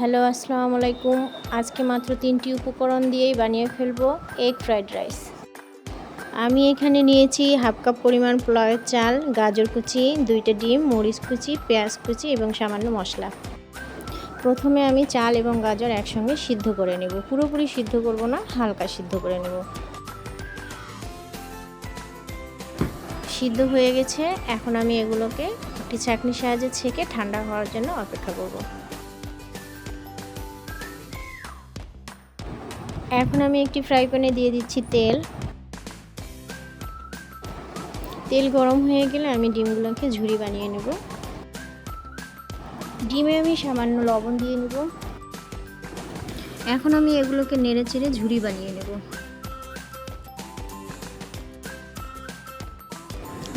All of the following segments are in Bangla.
হ্যালো, আসসালামু আলাইকুম। আজকে মাত্র তিনটি উপকরণ দিয়েই বানিয়ে ফেলব এগ ফ্রাইড রাইস আমি এখানে নিয়েছি হাফ কাপ পরিমাণ পোলাওয়ের চাল, গাজর কুচি, দুইটা ডিম, মরিচ কুচি, পেঁয়াজ কুচি এবং সামান্য মশলা। প্রথমে আমি চাল এবং গাজর একসঙ্গে সিদ্ধ করে নেব। পুরোপুরি সিদ্ধ করব না, হালকা সিদ্ধ করে নেব। সিদ্ধ হয়ে গেছে। এখন আমি এগুলোকে একটি চাকনির সাহায্যে ছেঁকে ঠান্ডা হওয়ার জন্য অপেক্ষা করব। এখন আমি একটি ফ্রাই প্যানে দিয়ে দিচ্ছি তেল। তেল গরম হয়ে গেলে আমি ডিমগুলোকে ঝুড়ি বানিয়ে নেব। ডিমে আমি সামান্য লবণ দিয়ে নেব। এখন আমি এগুলোকে নেড়ে চেড়ে ঝুড়ি বানিয়ে নেব।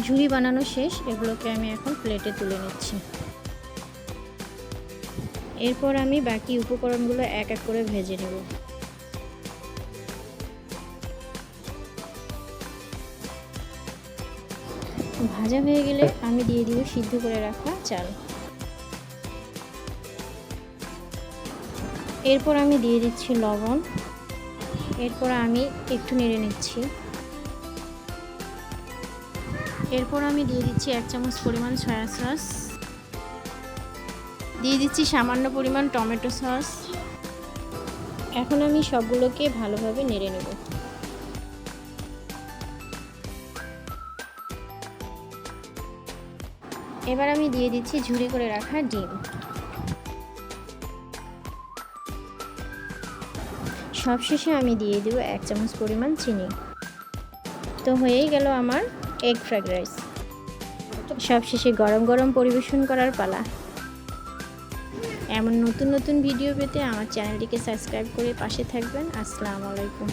ঝুড়ি বানানো শেষ, এগুলোকে আমি এখন প্লেটে তুলে নিচ্ছি। এরপর আমি বাকি উপকরণগুলো এক এক করে ভেজে নেব। ভাজা হয়ে গেলে আমি দিয়ে দিব সিদ্ধ করে রাখা চাল। এরপর আমি দিয়ে দিচ্ছি লবণ। এরপর আমি একটু নেড়ে নিচ্ছি। এরপর আমি দিয়ে দিচ্ছি এক চামচ পরিমাণ সয়া সস। দিয়ে দিচ্ছি সামান্য পরিমাণ টমেটো সস। এখন আমি সবগুলোকে ভালোভাবে নেড়ে নেব। এবার আমি দিয়ে দিচ্ছি ঝুরি করে রাখা ডিম। সবশেষে আমি দিয়ে দেব এক চামচ পরিমাণ চিনি। তো হয়েই গেল আমার এগ ফ্রাইড রাইস সবশেষে গরম গরম পরিবেশন করার পালা। এমন নতুন নতুন ভিডিও পেতে আমার চ্যানেলটিকে সাবস্ক্রাইব করে পাশে থাকবেন। আসসালামু আলাইকুম।